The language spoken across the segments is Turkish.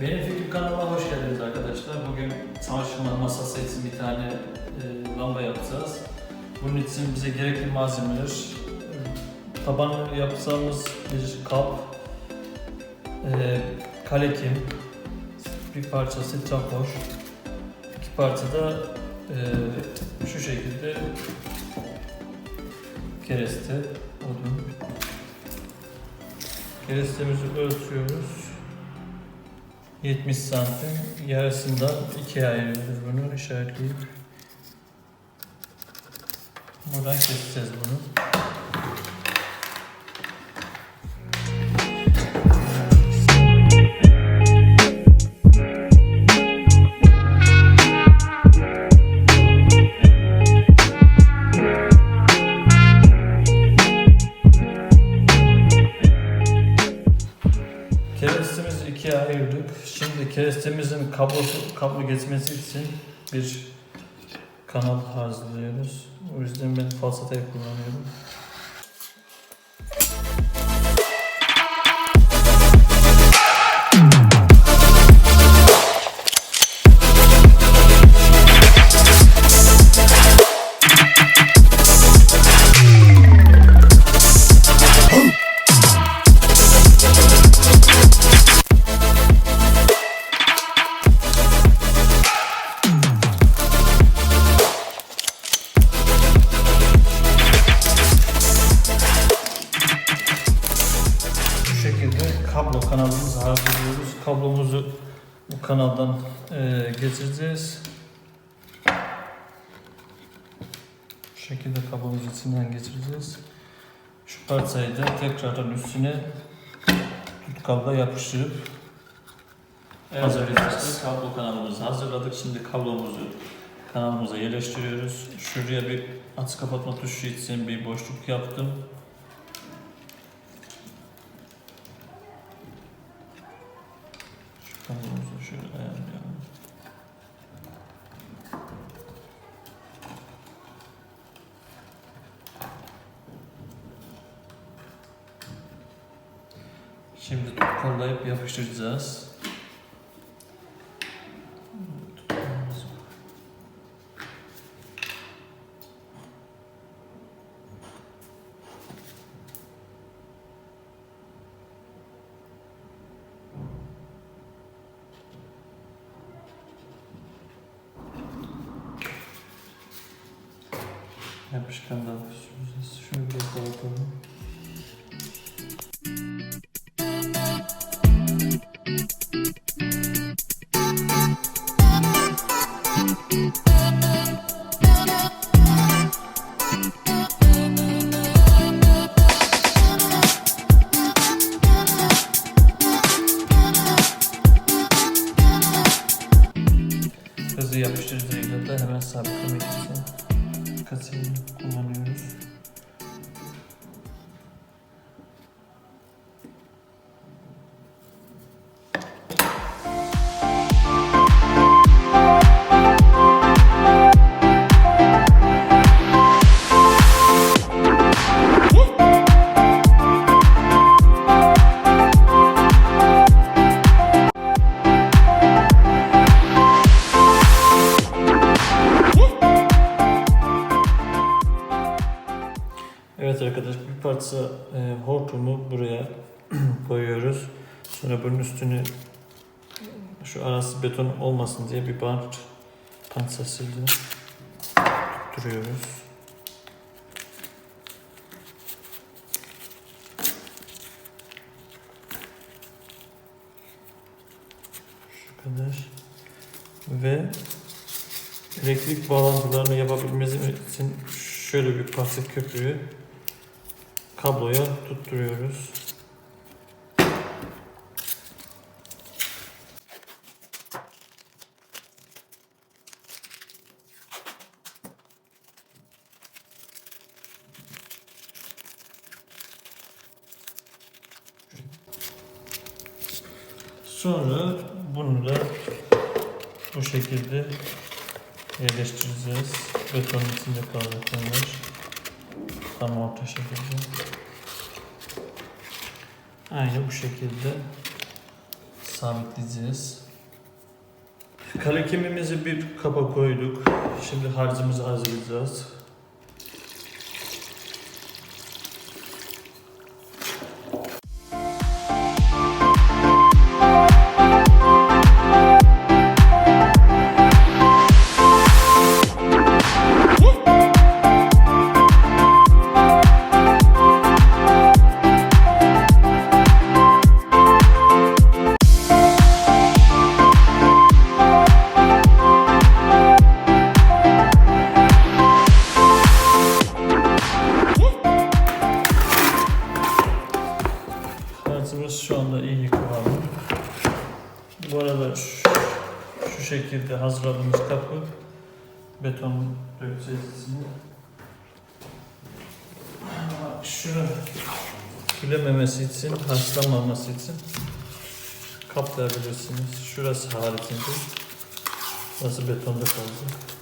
Benim Fikrim kanalıma hoş geldiniz arkadaşlar. Bugün çamaşır masası için bir tane e, lamba yapacağız. Bunun için bize gerekli malzemeler tabanı yapacağımız bir kap, e, kalekim, bir parça strafor, iki parça da e, şu şekilde kereste odun. Kerestemizi ölçüyoruz. 70 santim yarısından ikiye ayırıyoruz bunu işaretleyip buradan keseceğiz bunu. Kablosu, kablo geçmesi için bir kanal hazırlıyoruz. O yüzden ben falsatayı kullanıyorum. Kanaldan eee geçireceğiz. Bu şekilde kablomuzu içinden geçireceğiz. Şu parçayı da tekrardan üstüne tutkalla yapıştırıp Evet arkadaşlar kablo kanalımızı hazırladık. Şimdi kablomuzu kanalımıza yerleştiriyoruz. Şuraya bir aç kapatma tuşu için bir boşluk yaptım. Şöyle ayarlayalım. Şimdi tutkallayıp yapıştıracağız. Yapışkandan süreceğiz. Şunu biraz dağıtalım. Parça e, hortumu buraya koyuyoruz. Sonra bunun üstünü şu arası beton olmasın diye bir bant pansasıyla tutturuyoruz. Şu kadar. Ve elektrik bağlantılarını yapabilmemiz için şöyle bir parça köprüyü kabloya tutturuyoruz. Sonra bunu da bu şekilde yerleştireceğiz. Betonun içinde kalacaklar. Tam orta şekilde. Aynı bu şekilde sabitleyeceğiz. Kale kemiğimizi bir kaba koyduk. Şimdi harcımızı hazırlayacağız. Harcımız şu anda iyi kıvamda. Bu arada şu, şu şekilde hazırladığımız kapı beton dökeceğiz içine. Şunu gülememesi için, haşlanmaması için kaplayabilirsiniz. Şurası haricinde. Burası betonda kalacak.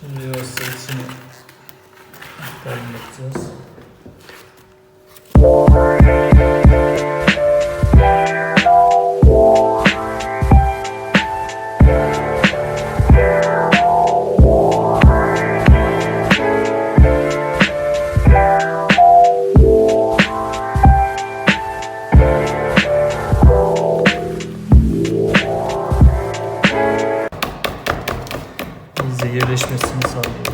Şimdi yavaşça içine aktarım yerleşmesini sağlıyoruz.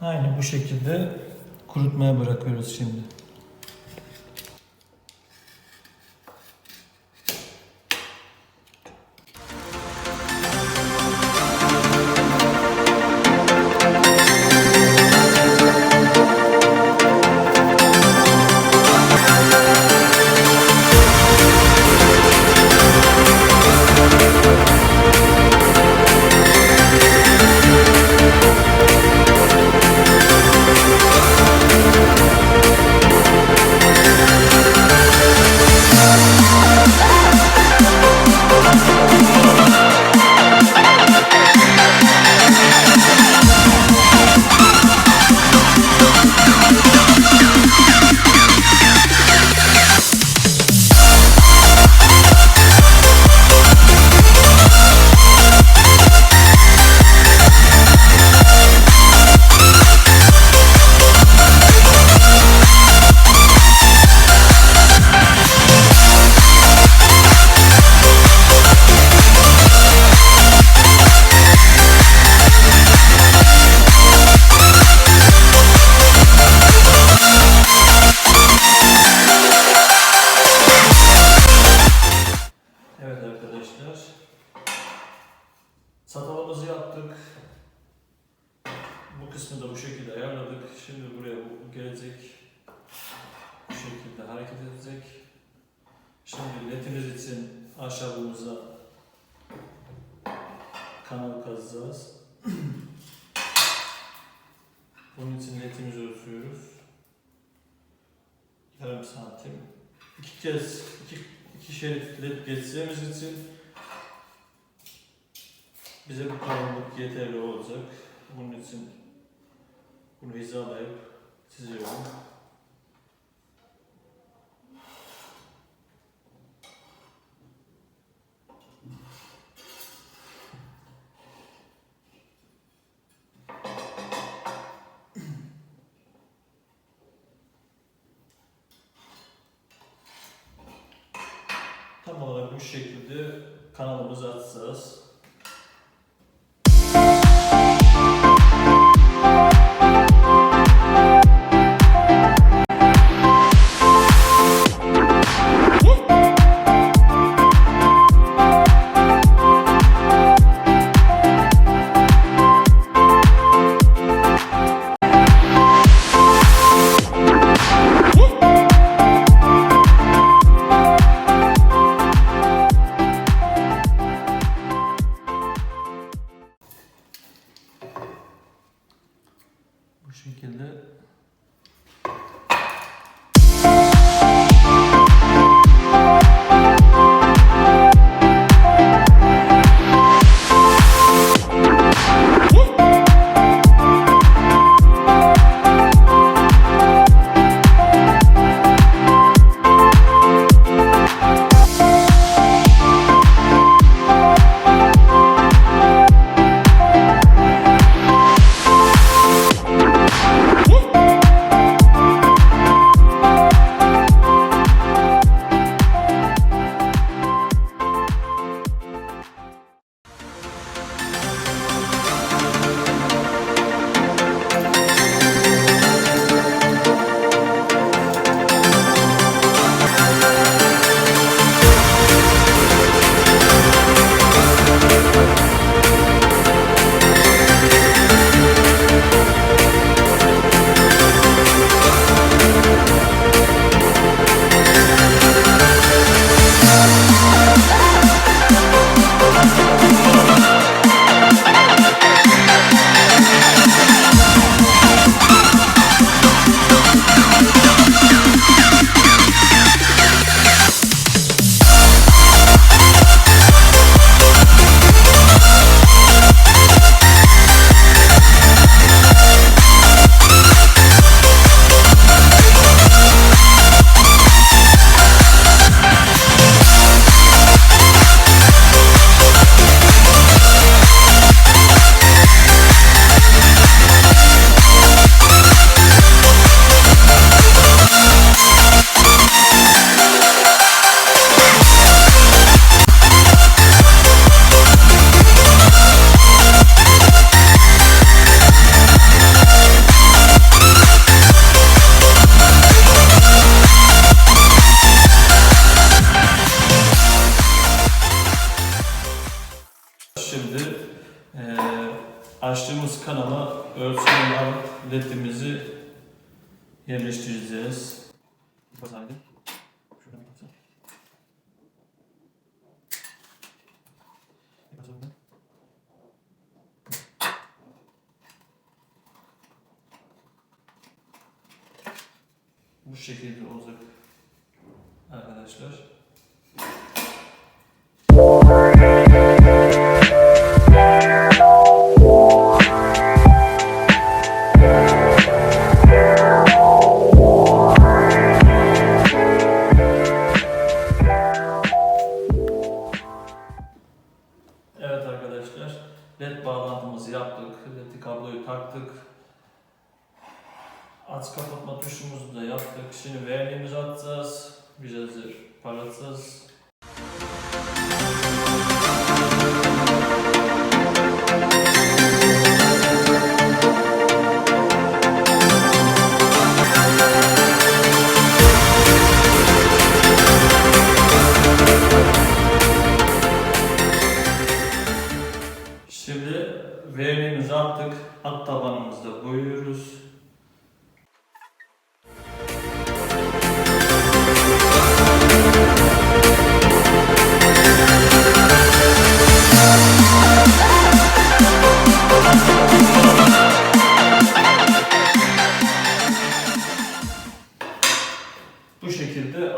Aynı bu şekilde kurutmaya bırakıyoruz şimdi. Kanal kazacağız. Bunun için ledimizi ölçüyoruz. Yarım santim. İki kez, iki iki şerit led geçeceğimiz için bize bu kalınlık yeterli olacak. Bunun için bunu hizalayıp çiziyorum. Bu şekilde kanalımıza atacağız. Yerleştireceğiz. Bas haydi. Şuradan oradan. Bu şekilde tuşumuzu da yaptık. Şimdi verdiğimizi atacağız. Güzelce parlatacağız. Şimdi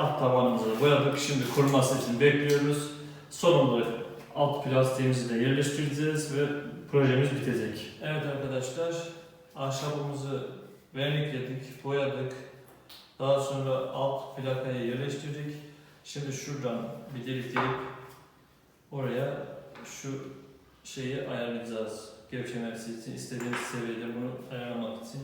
alt tabanımızı boyadık. Şimdi kuruması için bekliyoruz. Son olarak alt plastiğimizi de yerleştireceğiz ve projemiz bitecek. Evet arkadaşlar, ahşabımızı vernikledik, boyadık. Daha sonra alt plakayı yerleştirdik. Şimdi şuradan bir delik delip oraya şu şeyi ayarlayacağız. Gevşemesi için istediğimiz seviyede bunu ayarlamak için.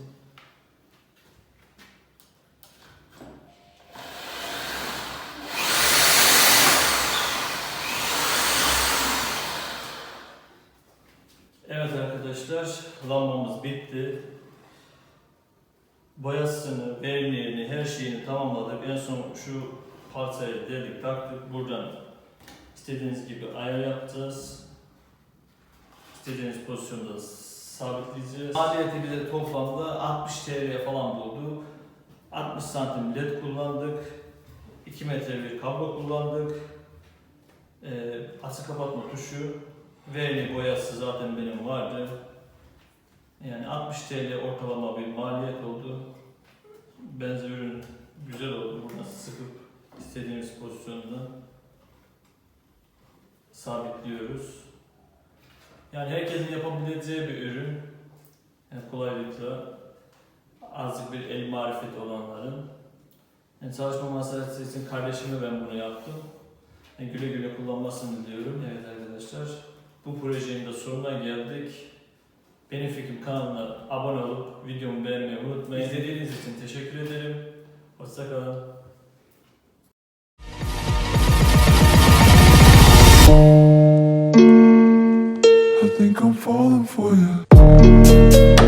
Lambamız bitti. Boyasını, verniğini, her şeyini tamamladık. En son şu parçayı delik taktık. Buradan istediğiniz gibi ayar yapacağız. İstediğiniz pozisyonda sabitleyeceğiz. Maliyeti bize toplamda 60 TL falan buldu. 60 santim led kullandık. 2 metre bir kablo kullandık. Ee, açı kapatma tuşu. Verni boyası zaten benim vardı. Yani 60 TL ortalama bir maliyet oldu. Benzer ürün güzel oldu. Buradan sıkıp istediğimiz pozisyonda sabitliyoruz. Yani herkesin yapabileceği bir ürün. Yani kolaylıkla azıcık bir el marifeti olanların. Yani çalışma masrafı için kardeşime ben bunu yaptım. Yani güle güle kullanmasını diliyorum. Evet arkadaşlar. Bu projenin de sonuna geldik. Benim Fikrim kanalına abone olup videomu beğenmeyi unutmayın. İzlediğiniz için teşekkür ederim. Hoşçakalın. I think I'm falling for you.